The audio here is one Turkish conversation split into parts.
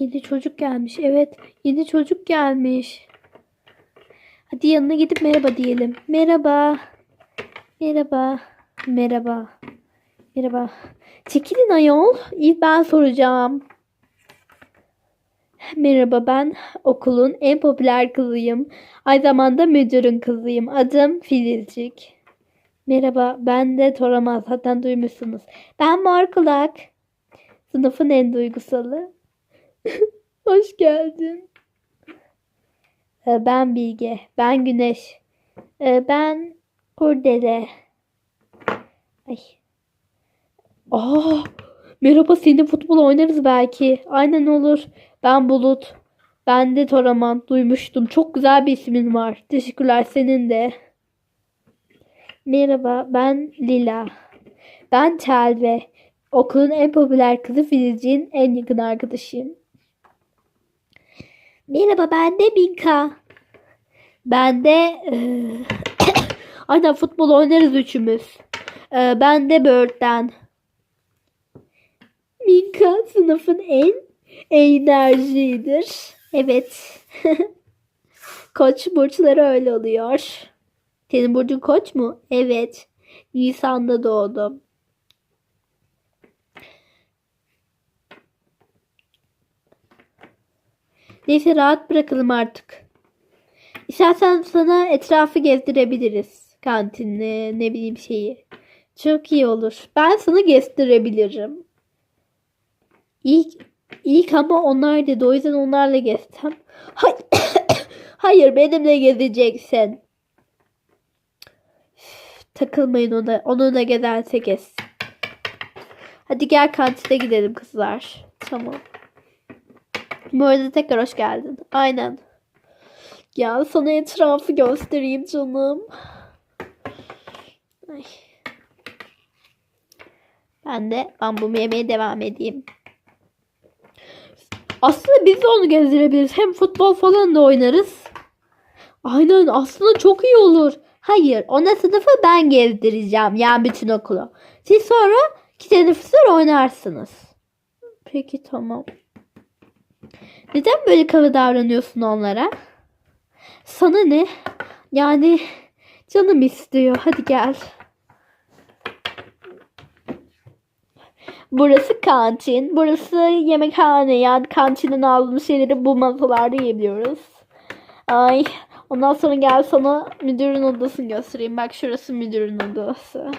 yedi çocuk gelmiş. Evet yedi çocuk gelmiş. Hadi yanına gidip merhaba diyelim. Merhaba. Merhaba. Merhaba. Merhaba. Çekilin ayol. İlk ben soracağım. Merhaba ben okulun en popüler kızıyım. Aynı zamanda müdürün kızıyım. Adım Filizcik. Merhaba ben de Toramaz. Zaten duymuşsunuz. Ben Markulak. Sınıfın en duygusalı. Hoş geldin. Ee, Ben Bilge. Ben Güneş. Ee, Ben Kurdele. Ay. Aa, merhaba seninle futbol oynarız belki. Aynen olur. Ben Bulut. Ben de Toraman. Duymuştum. Çok güzel bir ismin var. Teşekkürler senin de. Merhaba ben Lila. Ben Telve. Okulun en popüler kızı Filizciğin en yakın arkadaşıyım. Merhaba ben de Minka. Ben de eee, aynen futbol oynarız üçümüz. Eee, ben de Bird'den. Minka sınıfın en enerjidir. Evet. Koç burçları öyle oluyor. Senin burcun koç mu? Evet. Nisan'da doğdum. Neyse rahat bırakalım artık. İstersen sana etrafı gezdirebiliriz. Kantinle ne bileyim şeyi. Çok iyi olur. Ben sana gezdirebilirim. İlk, ilk ama onlar dedi. O yüzden onlarla gezsem. Hayır, Hayır benimle gezeceksin. Takılmayın ona. Onunla gezerse gez. Hadi gel kantine gidelim kızlar. Tamam. Bu arada tekrar hoş geldin. Aynen. Gel sana etrafı göstereyim canım. Ay. Ben de bambumu yemeye devam edeyim. Aslında biz de onu gezdirebiliriz. Hem futbol falan da oynarız. Aynen aslında çok iyi olur. Hayır ona sınıfı ben gezdireceğim. Yani bütün okulu. Siz sonra iki teneffüsler oynarsınız. Peki tamam. Neden böyle kaba davranıyorsun onlara? Sana ne? Yani canım istiyor. Hadi gel. Burası kantin. Burası yemekhane. Yani kantinden aldığımız şeyleri bu masalarda yiyebiliyoruz. Ay. Ondan sonra gel sana müdürün odasını göstereyim. Bak şurası müdürün odası.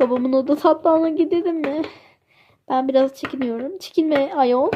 Babamın odası hatta ona gidelim mi? Ben biraz çekiniyorum. Çekinme ayol.